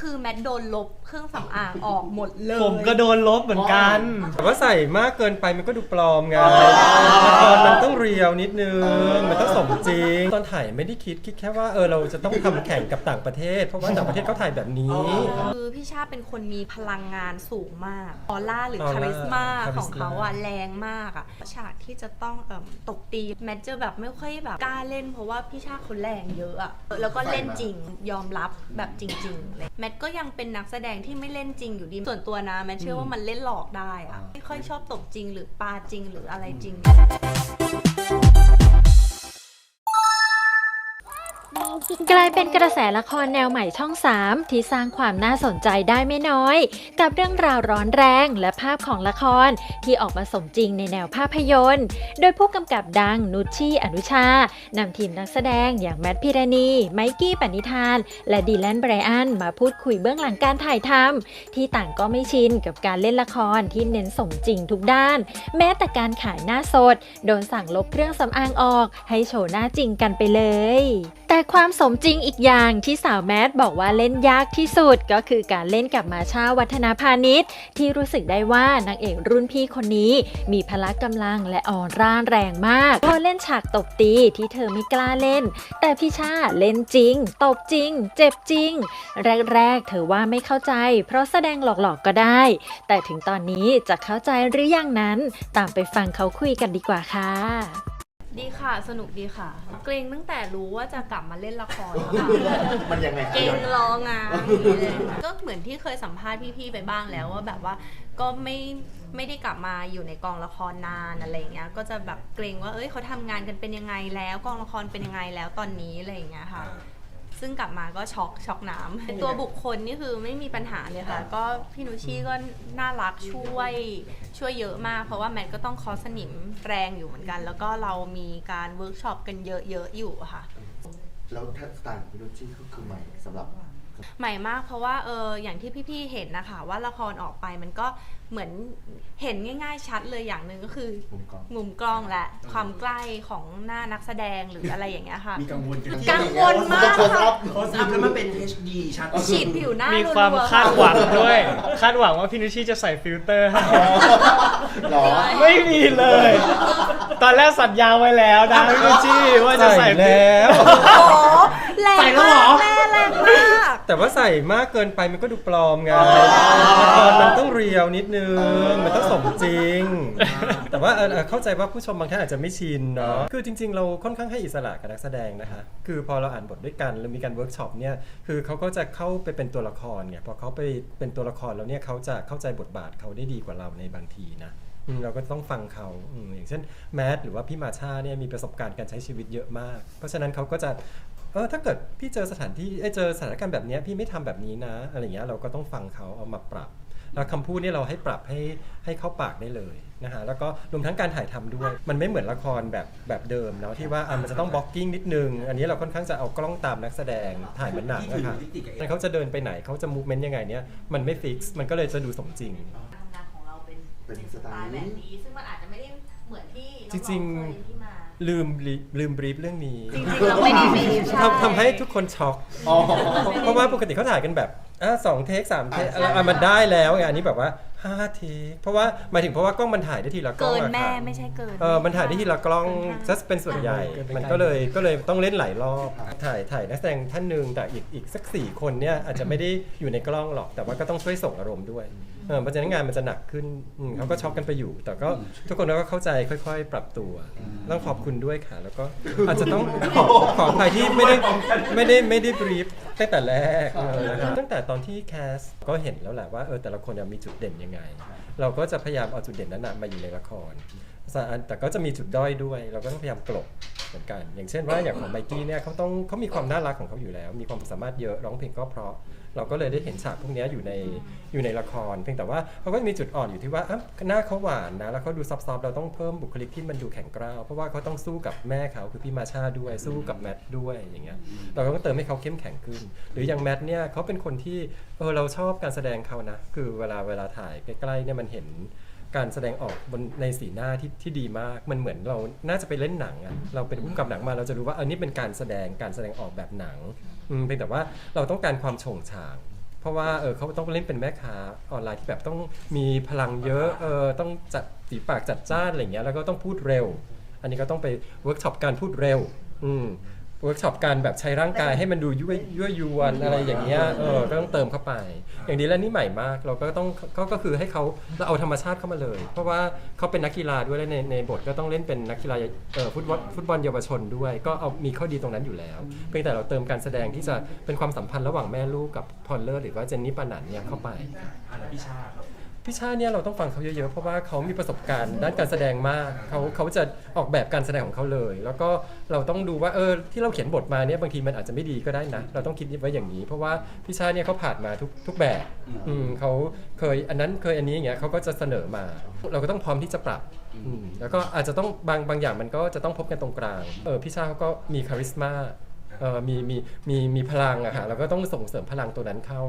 คือแมทโดนลบเครื่องสำอางออกหมดเลยผมก็โดนลบเหมือนกัน แต่ว่าใส่มากเกินไปมันก็ดูปลอมไงละครมันต้องเรียวนิดนึง มันต้องสมจริง ตอนถ่ายไม่ได้คิดคิดแค่ว่าเออเราจะต้องทำแข่งกับต่างประเทศ เพราะว่าต่างประเทศเขาถ่ายแบบนี้ คือพี่ชาติเป็นคนมีพลังงานสูงมากออร่าหรือออร่าคาริสมาคาริสมาของเขาอะแรงมากอะฉากที่จะต้องเอิ่มตบตีแมทจะแบบไม่ค่อยแบบกล้าเล่น เพราะว่าพี่ชาติเขาแรงเยอะอะแล้วก็เล่นจริงยอมรับแบบจริงๆเลยแมทก็ยังเป็นนักแสดงที่ไม่เล่นจริงอยู่ดีส่วนตัวนะแมทเชื่อว่ามันเล่นหลอกได้อะไม่ค่อยชอบตบจริงหรือปาจริงหรืออะไรจริง กลายเป็นกระแสละครแนวใหม่ช่อง 3 ที่สร้างความน่าสนใจได้ไม่น้อย กับเรื่องราวร้อนแรงและภาพของละครที่ออกมาสมจริงในแนวภาพยนตร์ โดยผู้กำกับดังนุชชี่อนุชานำทีมนักแสดงอย่างแมทพิรณี ไมกี้ปณิธาน และดีแลนไบรอันมาพูดคุยเบื้องหลังการถ่ายทำที่ต่างก็ไม่ชินกับการเล่นละครที่เน้นสมจริงทุกด้าน แม้แต่การขายหน้าสด โดนสั่งลบเครื่องสำอางออก ให้โชว์หน้าจริงกันไปเลย แต่ความสมจริงอีกอย่างที่สาวแมทบอกว่าเล่นยากที่สุดก็คือการเล่นกับมาชาวัฒนาพาณิชย์ ที่รู้สึกได้ว่านางเอกรุ่นพี่คนนี้ มีพละกำลังและอ่อนร่าแรงมากพอเล่นฉากตบตีที่เธอไม่กล้าเล่น แต่พี่ชาเล่นจริง ตบจริง เจ็บจริง แรกๆเธอว่าไม่เข้าใจ เพราะแสดงหลอกๆก็ได้ แต่ถึงตอนนี้จะเข้าใจหรือยังนั้น ตามไปฟังเขาคุยกันดีกว่าค่ะ ดีค่ะ สนุกดีค่ะ เกรงตั้งแต่รู้ว่าจะกลับมาเล่นละครแล้วค่ะมันยังไงเกรงรองานอย่างนี้เลยก็เหมือนที่เคยสัมภาษณ์พี่ๆไปบ้างแล้วว่าแบบว่าก็ไม่ไม่ได้กลับมาอยู่ในกองละครนานอะไรอย่างเงี้ย ก็จะแบบเกรงว่าเอ้ยเขาทำงานกันเป็นยังไงแล้วกองละครเป็นยังไงแล้วตอนนี้อะไรอย่างเงี้ยค่ะ ซึ่งกลับมาก็ช็อกช็อกน้ำตัวบุคคลนี่คือไม่มีปัญหาเลยค่ะ ก็พี่นุชชี่ก็น่ารักช่วยช่วยเยอะมาก เพราะว่าแมทก็ต้องคอสนิมแรงอยู่เหมือนกัน แล้วก็เรามีการเวิร์กช็อปกันเยอะๆอยู่อะค่ะ แล้วถ้าสไตล์ของพี่รุชชี่ก็คือใหม่สำหรับใหม่มากเพราะว่าเอออย่างที่พี่ๆเห็นนะคะ ว่าละครออกไปมันก็ เหมือนเห็นง่ายๆชัดเลยอย่างหนึ่งก็คือ มุมกล้อง มุมกล้องและความใกล้ของหน้านักแสดงหรืออะไรอย่างเงี้ยค่ะ มีกังวลกันกังวลมากจะโคตรอัพโคสอัพแล้วมันเป็น HD ชัดฉีดผิวหน้ามีรัวๆความคาดหวังด้วย คาดหวังว่าพี่นุชชี่จะใส่ฟิลเตอร์ให้หรอ ไม่มีเลย ตอนแรกสัญญาไว้แล้วนะพี่นุชชี่ว่าจะใส่ใส่แล้วโอ้โหแรงใส่แล้วมาเหรอกแม่ แรงมากแต่ว่าใส่มากเกินไปมันก็ดูปลอมไงละครมันต้องเรียวนิดนึง มันต้องสมจริง แต่ว่าเออเออเข้าใจว่าผู้ชมบางท่านอาจจะไม่ชินเนาะ คือจริง ๆ เราค่อนข้างให้อิสระกับนักแสดงนะคะ คือพอเราอ่านบทด้วยกันหรือมีการเวิร์กช็อปเนี่ย คือเขาก็จะเข้าไปเป็นตัวละครไง พอเขาไปเป็นตัวละครแล้วเนี่ยเขาจะเข้าใจบทบาทเขาได้ดีกว่าเราในบางทีนะอืมเราก็ต้องฟังเขาอืมอย่างเช่นแมทหรือว่าพี่มาชาเนี่ยมีประสบการณ์การใช้ชีวิตเยอะมาก เพราะฉะนั้นเขาก็จะ เออถ้าเกิดพี่เจอสถานที่เอ้ยเจอสถานการณ์แบบเนี้ยพี่ไม่ทำแบบนี้นะ อะไรเงี้ยเราก็ต้องฟังเขาเอามาปรับ แล้วคำพูดเนี่ยเราให้ปรับให้ให้เข้าปากได้เลยนะฮะแล้วก็รวมทั้งการถ่ายทำด้วย มันไม่เหมือนละครแบบแบบเดิมเนาะที่ว่าอะมันจะต้องบล็อกกิ้งนิดนึง อันนี้เราค่อนข้างจะเอากล้องตามนักแสดงถ่ายเหมือนหนังอะค่ะแล้วเขาจะเดินไปไหนเขาจะมูฟเมนต์ยังไงเนี่ยมันไม่ฟิกซ์มันก็เลยจะดูสมจริงทำงานของเราเป็นเป็นสไตล์แบบนี้ซึ่งมันอาจจะไม่ได้เหมือนที่จริงน้อๆเคยที่มา ลืมลืมลืมบรีฟเรื่องนี้จริงๆเราไม่ได้มีใช่ทำทำให้ทุกคนช็อก อ๋อ เพราะว่าปกติเขาถ่ายกันแบบอะสองเทคสามเทคอะไรอะมันได้แล้วไงอันนี้แบบว่าห้าเทคเพราะว่าหมายถึงเพราะว่ากล้องมันถ่ายได้ทีละกล้อเกิงนอะแม่ค่ะไม่ใช่เกิน เออมันถ่ายได้ทีละกล้องจะเป็นส่วนใหญ่มันก็เลยก็เลยต้องเล่นหลายรอบถ่ายถ่ายนักแสดงท่านหนึ่งแต่อีกอีกสักสี่คนเนี่ยอาจจะไม่ได้อยู่ในกล้องหรอก แต่ว่าก็ต้องช่วยส่งอารมณ์ด้วย เออเพราะฉะนั้นงานมันจะหนักขึ้นอืมเขาก็ช็อกกันไปอยู่ แต่ก็ทุกคนก็เข้าใจค่อย ๆ ปรับตัว ต้องขอบคุณด้วยค่ะ แล้วก็อาจจะต้องขอขออภัยที่ไม่ได้ไม่ได้ไม่ได้บรีฟตั้งแต่แรกเออนะครับตั้งแต่ตอนที่แคสก็เห็นแล้วแหละว่าเออแต่ละคนเนี่ยมีจุดเด่นยังไง เราก็จะพยายามเอาจุดเด่นนั้นนะมาอยู่ในละครแต่ก็จะมีจุดด้อยด้วย เราก็ต้องพยายามกลบเหมือนกัน อย่างเช่นว่าอย่างของไมกี้เนี่ยเขาต้องเขามีความน่ารักของเขาอยู่แล้ว มีความสามารถเยอะร้องเพลงก็เพราะ เราก็เลยได้เห็นฉากพวกเนี้ยอยู่ในอยู่ในละคร เพียงแต่ว่าเขาก็จะมีจุดอ่อนอยู่ที่ว่าอะหน้าเขาหวานนะแล้วเขาดูซอฟๆเราต้องเพิ่มบุคลิกที่มันดูแข็งกร้าวเพราะว่าเขาต้องสู้กับแม่เขาคือพี่มาชาด้วยสู้กับแมทด้วยอย่างเงี้ยเราก็ต้องเติมให้เขาเข้มแข็งขึ้น หรืออย่างแมทเนี่ยเขาเป็นคนที่เออเราชอบการแสดงเขานะคือเวลาเวลาถ่ายใกล้ๆเนี่ยมันเห็นการแสดงออกบนในสีหน้าที่ที่ดีมาก มันเหมือนเราน่าจะไปเล่นหนังอะเราเป็นผู้กำกับหนังมา เราจะรู้ว่าอันนี้เป็นการแสดงการแสดงออกแบบหนัง อืมเพียงแต่ว่าเราต้องการความโฉงฉางพราะว่าเออเขาต้องเล่นเป็นแม่ค้าออนไลน์ที่แบบต้องมีพลังเยอะเออต้องจัดสีปากจัดจ้านอะไรเงี้ยแล้วก็ต้องพูดเร็ว อันนี้ก็ต้องไปเวิร์กช็อปการพูดเร็ว อืม เวิร์กช็อปการแบบใช้ร่างกายให้มันดูยั่วยั่วยวนอะไรอย่างเงี้ยเออก็ต้องเติมเข้าไป อย่างนี้แล้วนี่ใหม่มาก เราก็ต้องก็ก็คือให้เขาเราเอาธรรมชาติเข้ามาเลย เพราะว่าเขาเป็นนักกีฬาด้วยและในในบทก็ต้องเล่นเป็นนักกีฬาเอ่อฟุตบอลฟุตบอลเยาวชนด้วย ก็เอามีข้อดีตรงนั้นอยู่แล้ว เพียงแต่เราเติมการแสดงที่จะเป็นความสัมพันธ์ระหว่างแม่ลูกกับพอลเลอร์ หรือว่าเจนนี่ปานันเนี่ยเข้าไปอะแล้วพี่ชาครับ พี่ชาเนี่ยเราต้องฟังเขาเยอะๆ เพราะว่าเขามีประสบการณ์ด้านการแสดงมากเขาเขาจะออกแบบการแสดงของเขาเลย แล้วก็เราต้องดูว่าเออที่เราเขียนบทมาเนี่ยบางทีมันอาจจะไม่ดีก็ได้นะ เราต้องคิดไว้อย่างนี้ เพราะว่าพี่ชาเนี่ยเขาผ่านมาทุกทุกแบบอืมเขาเคยอันนั้นเคยอันนี้อย่างเงี้ยเขาก็จะเสนอมา เราก็ต้องพร้อมที่จะปรับอืมแล้วก็อาจจะต้องบางบางอย่างมันก็จะต้องพบกันตรงกลางเออพี่ชาเขาก็มีคาริสมา มีมีมีมีพลังอะค่ะเราก็ต้องส่งเสริมพลังตัวนั้นเข้า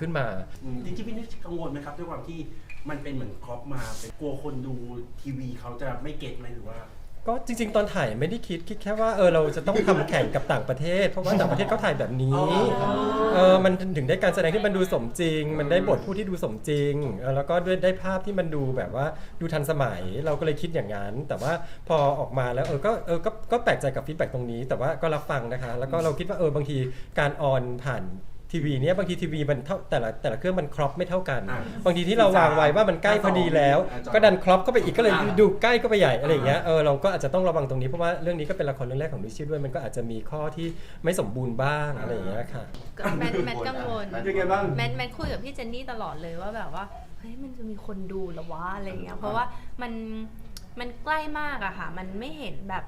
ขึ้นมาอืมจริงๆพี่นุชกังวลไหมครับด้วยความที่มันเป็นเหมือนครอปมาเป็นกลัวคนดูทีวีเขาจะไม่เก็ตไหมหรือว่า ก็จริง ๆ ตอนถ่ายไม่ได้คิดคิดแค่ว่าเออเราจะต้องทำแข่งกับต่างประเทศ เพราะว่าต่างประเทศเขาถ่ายแบบนี้อ๋อเออมันถึงได้การแสดงที่มันดูสมจริง มันได้บทผู้ที่ดูสมจริงเออแล้วก็ด้วยได้ภาพที่มันดูแบบว่าดูทันสมัยเราก็เลยคิดอย่างนั้น แต่ว่าพอออกมาแล้วเออก็เออก็ก็แปลกใจกับฟีดแบ็ตรงนี้ แต่ว่าก็รับฟังนะคะ แล้วก็เราคิดว่าเออบางทีการออนผ่าน ทีวีเนี้ยบางทีทีวีมันเท่าแต่ละแต่ละเครื่องมันครอปไม่เท่ากัน อ่าบางทีที่เราวางไว้ว่ามันใกล้พอดีแล้ว อ่าจอก็ดันครอปเข้าไปอีกก็เลยอ่า ดูใกล้ก็ไปใหญ่อะไรอย่างเงี้ยเออเราก็อาจจะต้องระวังตรงนี้เพราะว่าเรื่องนี้ก็เป็นละครเรื่องแรกของดิชิด้วยมันก็อาจจะมีข้อที่ไม่สมบูรณ์บ้างอะไรอย่างเงี้ยค่ะก็แมทแมทกังวลเป็นไงบ้าง แมทแมทคุยกับพี่เจนนี่ตลอดเลยว่าแบบว่าเฮ้ยมันจะมีคนดูเหรอวะอะไรเงี้ยเพราะว่ามันมันใกล้มากอะค่ะ มันไม่เห็นแบบ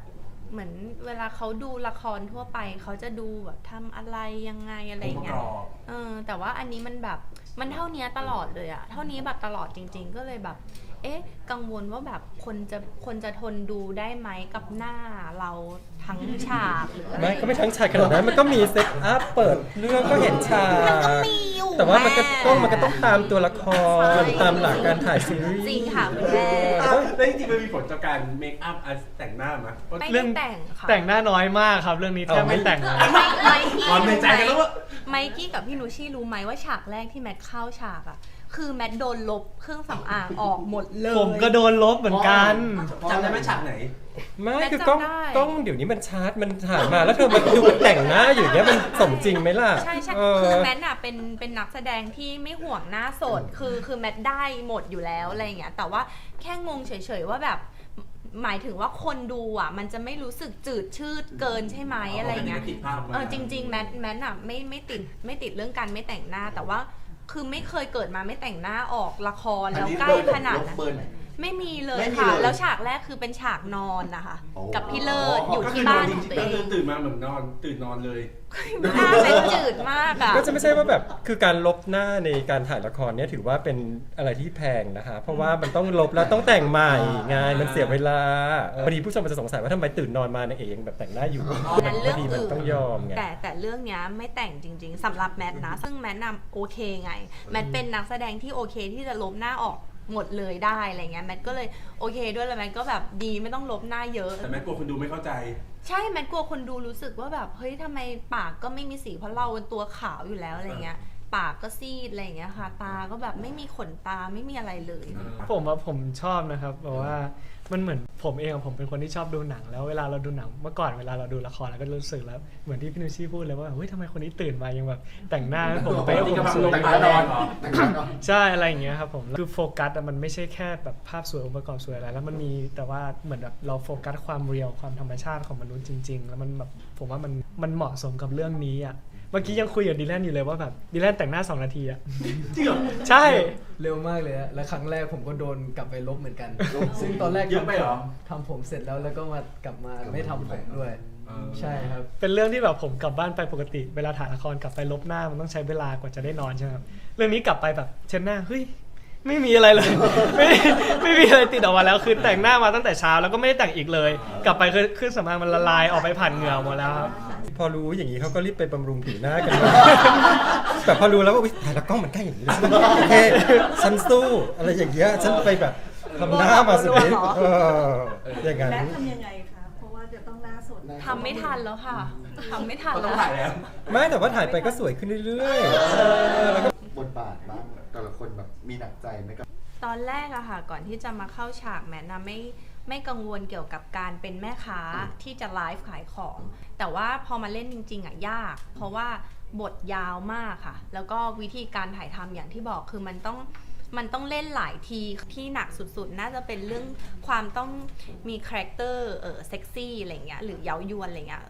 เหมือนเวลาเขาดูละครทั่วไป เขาจะดูแบบทำอะไรยังไงอะไรเงี้ยองค์ประกอบ เออแต่ว่าอันนี้มันแบบมันเท่านี้ตลอดเลยอะเท่านี้แบบตลอดจริง ๆ ก็เลยแบบ เอ๊ะ กังวลว่าแบบคนจะคนจะทนดูได้ไหมกับหน้าเราทั้งฉากหรืออะไรไม่ก็ไม่ทั้งฉากขนาดนั้นมันก็มีเซตอัพเปิดเรื่องก็เห็นฉากมันก็มีอยู่แต่ว่ามันก็แม่ต้องมันก็ต้องตามตัวละครใช่ตามหลักการถ่ายซีรีส์ จริงค่ะคุณแม่ แล้วจริงๆมันมีผลต่อการเมคอัพแต่งหน้าไหมเพราะ ไม่เรื่ได้อง แต่งค่ะแต่งหน้าน้อยมากครับ เรื่องนี้แทบไม่แต่งเลยไม่ไม่กี้ความในใจกันแล้วว่า ไมกี้กับพี่นุชชี่รู้ไหมว่าฉากแรกที่แมทเข้าฉากอะ คือแมทโดนลบเครื่องสำอางออกหมดเลย ผมก็โดนลบเหมือนกัน จำได้ไหมฉากไหน ไม่แม่คือกล้องจำได้ กล้องเดี๋ยวนี้มันชาร์จมันถ่ายมาแล้วเธอมาดูมันแต่งหน้าอยู่เนี้ยมันสมจริงไหมล่ะใช่ใช่เอคืออแมทอะเป็นเป็นนักแสดงที่ไม่ห่วงหน้าสดคือคือแมทได้หมดอยู่แล้วอะไรอย่างเงี้ยแต่ว่าแค่งงเฉยๆว่าแบบหมายถึงว่าคนดูอะ มันจะไม่รู้สึกจืดชืดเกินใช่ไหมอะไรอย่างเงี้ย ติดภาพมาเออจริงๆแมทแมทอะไม่ไม่ติดไม่ติดเรื่องการไม่แต่งหน้า แต่ว่า คือไม่เคยเกิดมาไม่แต่งหน้าออกละครแล้วใกล้ขนาดลบนั้นเบอร์ไหน ไม่มีเลยไม่มีค่ะ เลย แล้วฉากแรกคือเป็นฉากนอนนะคะ โอ้ กับพี่เลิศอ๋ออยู่ก็คืที่อนอบ้านนจขริองงตัวๆก็เอคืองตื่นมาเหมือนนอน ตื่นนอนเลย หน้าแมทจืดมากอะก็จะไม่ใช่ว่าแบบคือการลบหน้าในการถ่ายละครเนี่ยถือว่าเป็นอะไรที่แพงนะคะ เพราะว่ามันต้องลบแล้วต้องแต่งใหม่ไงมันเสียเวลาเออพอดีผู้ชมมันจะสงสัยว่าทำไมตื่นนอนมาในยเอกยังแบบแต่งหน้าอยู่นั้นบาเรื่องงทีมันอื่นต้องยอมไง แต่แต่เรื่องเนี้ยไม่แต่งจริง ๆสำหรับแมทนะ ซึ่งแมทนำโอเคไง แมทเป็นนักแสดงที่โอเคที่จะลบหน้าออก หมดเลยได้อะไรเงี้ยแมทก็เลยโอเคด้วยแล้วแมทก็แบบดีไม่ต้องลบหน้าเยอะ แต่แม่กลัวคนดูไม่เข้าใจ ใช่แมทกลัวคนดูรู้สึกว่าแบบเฮ้ยทำไมปากก็ไม่มีสีเพราะเราเป็นตัวขาวอยู่แล้วอะไรเงี้ย ปากก็ซีดอะไรเงี้ยค่ะ ตาก็แบบไม่มีขนตาไม่มีอะไรเลย ผมว่าผมชอบนะครับแบบว่า มันเหมือนผมเองอะผมเป็นคนที่ชอบดูหนัง แล้วเวลาเราดูหนังเมื่อก่อนเวลาเราดูละครเราก็รู้สึกแล้วเหมือนที่พี่นุชชี่พูดเลยว่าเฮ้ยทำไมคนนี้ตื่นมายังแบบแต่งหน้าให้ผมเป๊ะปกติผมกำลังสวยลงมาแรงเหรอแต่งหน้าก่อนใช่อะไรอย่างเงี้ยครับผมคือโฟกัสอะมันไม่ใช่แค่แบบภาพสวยองค์ประกอบสวยอะไรแล้วมันมีแต่ว่าเหมือนแบบเราโฟกัสความเรียวความธรรมชาติของมนุษย์จริง ๆ แล้วมันแบบผมว่ามันมันเหมาะสมกับเรื่องนี้อะ เมื่อกี้ยังคุยกับดีแลนอยู่เลยว่าแบบดีแลนแต่งหน้า 2 นาทีอะจริงเหรอ ใช่ เร็วมากเลยอะและครั้งแรกผมก็โดนกลับไปลบเหมือนกันซึ่งตอนแรกเยอะไปเหรอ ทำผมเสร็จแล้วแล้วก็มากลับมาไม่ทำผมด้วย ใช่ครับ เป็นเรื่องที่แบบผมกลับบ้านไปปกติ เวลาถ่ายละครกลับไปลบหน้ามันต้องใช้เวลากว่าจะได้นอนใช่ไหมครับเรื่องนี้กลับไปแบบเช็ดหน้าเฮ้ยไม่มีอะไรเลย ไม่ไม่มีอะไรติดออกมาแล้วคือแต่งหน้ามาตั้งแต่เช้าแล้วก็ไม่ได้แต่งอีกเลย กลับไปคือเครื่องสำอางมันละลายออกไปผ่านเหงื่อหมดแล้วครับ พอรู้อย่างนี้เขาก็รีบไปบำรุงผิวหน้ากันเลยแบบพอรู้แล้วว่าอุ๊ยถ่ายละกล้องมันใกล้อย่างนี้เลยโอเคฉันสู้อะไรอย่างเงี้ยฉันไปแบบทำหน้ามาสุดฤทธิ์เอออย่างนั้น และทำยังไงคะ เพราะว่าจะต้องหน้าสดทำไม่ทันแล้วค่ะทำไม่ทันก็ต้องแล้วถ่ายแล้ว ไม่แต่ว่าถ่ายไปก็สวยขึ้นเรื่อยๆเออแล้วก็บทบาทบ้างแต่ละคนแบบมีหนักใจไหมกับ ตอนแรกอะค่ะ ก่อนที่จะมาเข้าฉากแมทนะไม่ไม่กังวลเกี่ยวกับการเป็นแม่ค้าที่จะไลฟ์ขายของ แต่ว่าพอมาเล่นจริง ๆอะยาก เพราะว่าบทยาวมากค่ะ แล้วก็วิธีการถ่ายทำอย่างที่บอกคือมันต้องมันต้องเล่นหลายทีที่หนักสุดๆ น่าจะเป็นเรื่องความต้องมีคาแรคเตอร์เออเซ็กซี่อะไรเงี้ยหรือเย้ายวนอะไรเงี้ย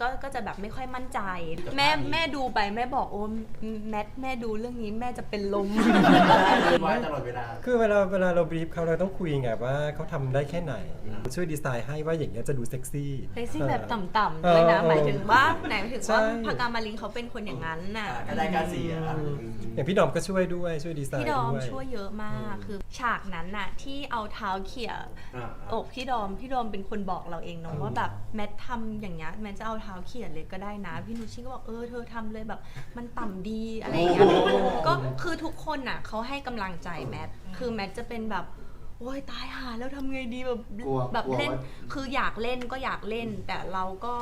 ก็ก็จะแบบไม่ค่อยมั่นใจ แม่แม่ดูไปแม่บอกโอ้แมทแม่ดูเรื่องนี้แม่จะเป็นลม ไว้ตลอดเวลา คือเวลาเวลาเราบรีฟเขาเราต้องคุยไงว่าเขาทำได้แค่ไหน ช่วยดีไซน์ให้ว่าอย่างเงี้ยจะดูเซ็กซี่เซ็กซี่แบบเออต่ำๆด้วยนะเออหมายถึงว่าไหนหมายถึงว่าใช่ พากามาลินเขาเป็นคนอย่างนั้นน่ะก็ได้การสีอะครับอย่างพี่ดอมก็ช่วยด้วยช่วยดีไซน์พี่ดอมด้วย ช่วยเยอะมาก คือฉากนั้นน่ะที่เอาเท้าเขี่ยอ่าอกพี่ดอมพี่ดอมเป็นคนบอกเราเองเนาะว่าแบบแมททำอย่างเงี้ยแมทจะเอาเท้าเขี่ยเลยก็ได้นะ พี่นุชชิก็บอกเออเธอทำเลยแบบมันต่ำดีอะไรอย่างเงี้ยโอ้โหก็คือทุกคนน่ะเขาให้กำลังใจแมทคือแมทจะเป็นแบบโอ้ยตายหาแล้วทำไงดีแบบกลัวแบบกลัวเล่น ว่า คืออยากเล่นก็อยากเล่น แต่เราก็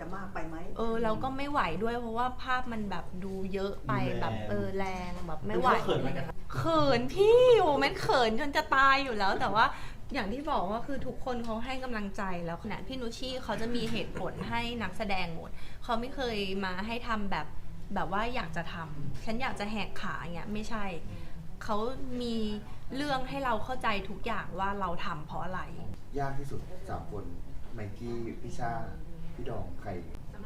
จะมากไปไหมเออเราก็ไม่ไหวด้วยเพราะว่าภาพมันแบบดูเยอะไปแรงแบบเออแรงแบบไม่ไหวเขินไหมกันเขินพี่โอ้แม่นเขินจนจะตายอยู่แล้ว แต่ว่า อย่างที่บอกว่าคือทุกคนเขาให้กำลังใจแล้วขณะพี่นุชชี่เขาจะมีเหตุผลให้นักแสดงหมดเขาไม่เคยมาให้ทำแบบแบบว่าอยากจะทำฉันอยากจะแหกขาอย่างเงี้ยไม่ใช่เขามีเรื่องให้เราเข้าใจทุกอย่างว่าเราทำเพราะอะไร ยากที่สุดสามคนไมกี้พี่ชาพี่ดองใคร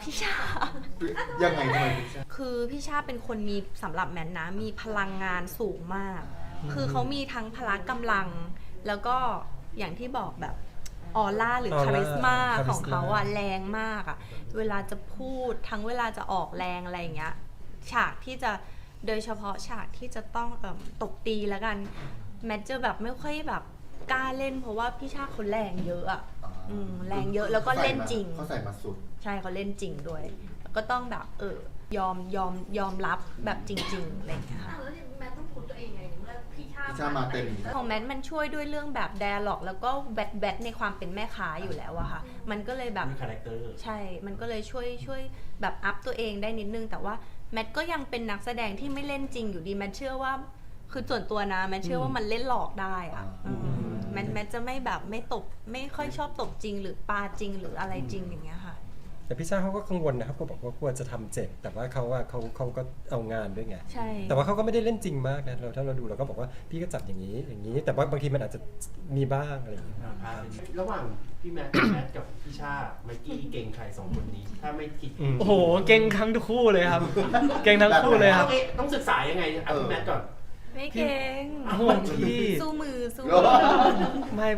พี่ชา ยังไงทำไมพี่ชา คือพี่ชาเป็นคนมีสำหรับแมนนะมีพลังงานสูงมาก คือเขามีทั้งพละกำลังแล้วก็ อย่างที่บอกแบบออร่าหรือออร่าคาริสมาคาริสมาของเขาอะแรงมากอะเวลาจะพูดทั้งเวลาจะออกแรงอะไรอย่างเงี้ยฉากที่จะโดยเฉพาะฉากที่จะต้องเอิ่มตบตีแล้วกัน แมทจะแบบไม่ค่อยแบบกล้าเล่น เพราะว่าพี่ชาเขาแรงเยอะอะอืมแรงเยอะแล้วก็เล่นจริงเขาใส่มาสุด ใช่เขาเล่นจริงด้วย ก็ต้องแบบเออยอมยอมยอมรับแบบจริงๆอะไรอย่างเงี้ยค่ะ พี่ชาพี่ชามาเต็มของแมทมันช่วยด้วยเรื่องแบบแดร์ล็อก แล้วก็แบทแบทในความเป็นแม่ค้าอยู่แล้วอะค่ะ มันก็เลยแบบมีคาแรคเตอร์ใช่ มันก็เลยช่วยช่วยแบบอัพตัวเองได้นิดนึง แต่ว่าแมทก็ยังเป็นนักแสดงที่ไม่เล่นจริงอยู่ดีแมทเชื่อว่าคือส่วนตัวนะแมทเชื่อว่ามันเล่นหลอกได้อะอืมอืมแมทแมทจะไม่แบบไม่ตบไม่ค่อยชอบตบจริงหรือปาจริงหรืออะไรจริงอย่างเงี้ยค่ะ แต่พี่ชาเขาก็กังวลนะครับเขาบอกว่ากลัวจะทำเจ็บ แต่ว่าเขาว่าเขาเขาก็เอางานด้วยไง ใช่ แต่ว่าเขาก็ไม่ได้เล่นจริงมากนะเราถ้าเราดูเราก็บอกว่าพี่ก็จับอย่างนี้อย่างนี้ แต่ว่าบางทีมันอาจจะมีบ้างอะไรอย่างเงี้ย ระหว่างพี่แมท พี่แมทกับพี่ชาไมกี้เก่งใครสองคนนี้ ถ้าไม่คิดอืม โอ้โห เก่งทั้งคู่เลยครับ เก่งทั้งคู่เลยครับ ต้องต้องศึกษายังไงเอาพี่แมทก่อน ไม่เก่งโอ้โหพี่ สู้มือสู้เออไม่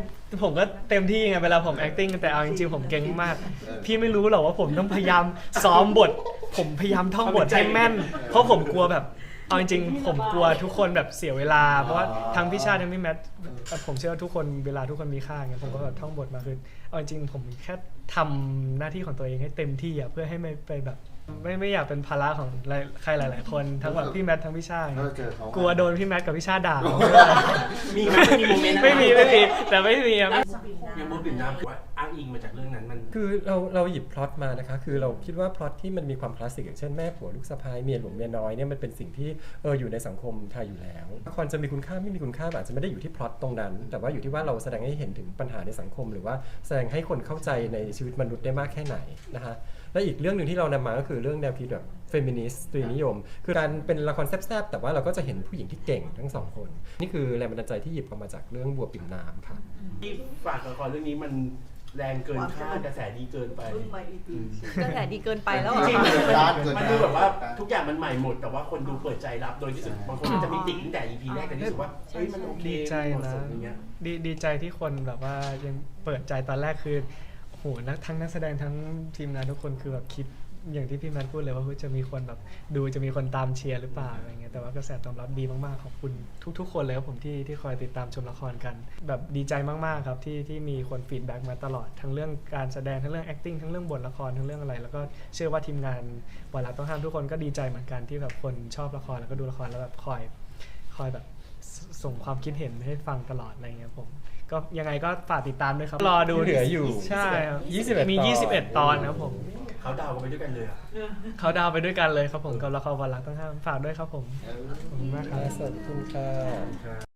ผมก็เต็มที่ไงเวลาผม acting แต่เอาจริงๆผมเก่งมาก เออพี่ไม่รู้หรอกว่าผมต้องพยายามซ้อมบท ผมพยายามท่องบทให้แม่น เพราะผมกลัวแบบ เอาจริงๆผมกลัวทุกคนแบบเสียเวลา เพราะว่าทั้งพี่ชาติทั้งพี่แมทผมเชื่อว่าทุกคนเวลาทุกคนมีค่าไงผมก็แบบท่องบทมาคือเอาจริงๆผมแค่ทำหน้าที่ของตัวเองให้เต็มที่อะเพื่อให้ไม่ไปแบบ ไม่ไม่อยากเป็นภาระของหลายใครหลาย ๆ คนทั้งแบบพี่แมททั้งพี่ชาติแล้วเราเจอเขากลัวโดนพี่แมทกับพี่ชาติด่ามีไหมมีโมเมนต์นั้นไม่มีไม่มีแต่ไม่มีอะอย่างบุญปิ่นน้ำว่าอ้างอิงมาจากเรื่องนั้นมัน คือเราเราหยิบพล็อตมานะคะ คือเราคิดว่าพล็อตที่มันมีความคลาสสิกอย่างเช่นแม่ผัวลูกสะพ้ายเมียหลวงเมียน้อยเนี่ยมันเป็นสิ่งที่เอออยู่ในสังคมไทยอยู่แล้วละครจะมีคุณค่าไม่มีคุณค่าอาจจะไม่ได้อยู่ที่พล็อตตรงนั้น แต่ว่าอยู่ที่ว่าเราแสดงให้เห็นถึงปัญหาในสังคม หรือว่าแสดงให้คนเข้าใจในชีวิตมนุษย์ได้มากแค่ไหนนะคะ และอีกเรื่องหนึ่งที่เรานำมาก็คือเรื่องแนวคิดแบบเฟมินิสต์สตรีนิยม คือการเป็นละครแซ่บๆแต่ว่าเราก็จะเห็นผู้หญิงที่เก่งทั้งสองคน นี่คือแรงบันดาลใจที่หยิบเอามาจากเรื่องบัวปิ่นน้ำค่ะที่ฝากละครเรื่องนี้มันแรงเกินคาดกระแสดีเกินไปรุ่นใหม่อีกทีก็แต่ดีเกินไปแล้วเหรจริงอๆร้านเกินมันดูแบบว่าทุกอย่างมันใหม่หมด แต่ว่าคนดูเปิดใจรับโดยที่สุดบางคนอาจจะมีติ่งตั้งแต่ EP แรกแต่ที่รู้สึกว่าเฮ้ยมันโอเคดีใจเหมานะสมอย่างเงี้ยดีดีใจที่คนแบบว่ายังเปิดใจตอนแรกคือโอ้โหนักทั้งนักแสดงทั้งทีมงานทุกคนคือแบบคิดอย่างที่พี่แมทพูดเลยว่าจะมีคนแบบดูจะมีคนตามเชียร์หรือเปล่าอะไรเงี้ยแต่ว่ากระแสตอบรับดีมากๆขอบคุณทุก ๆ คนเลยครับผมที่ที่คอยติดตามชมละครกัน แบบดีใจมากๆครับที่ที่มีคนฟีดแบ็กมาตลอดทั้งเรื่องการแสดงทั้งเรื่อง acting ทั้งเรื่องบทละครทั้งเรื่องอะไร แล้วก็เชื่อว่าทีมงานวาระต้องห้ามทุกคนก็ดีใจเหมือนกันที่แบบคนชอบละครแล้วก็ดูละครแล้วแบบคอยคอยแบบส่งความคิดเห็นให้ฟังตลอดอะไรเงี้ยผม ก็ก็ยังไงก็ฝากติดตามด้วยครับ รอดูเหลืออยู่ใช่ครับ21มี ตอน 21 ตอนนะครับผม เขาดาวกันไปด้วยกันเลยอะเขาดาวน์ไปด้วยกันเลยครับผมกับละครวันรักต้องห้ามฝากด้วยครับผมเออขอบคุณมากครับสวัสดีค่ะ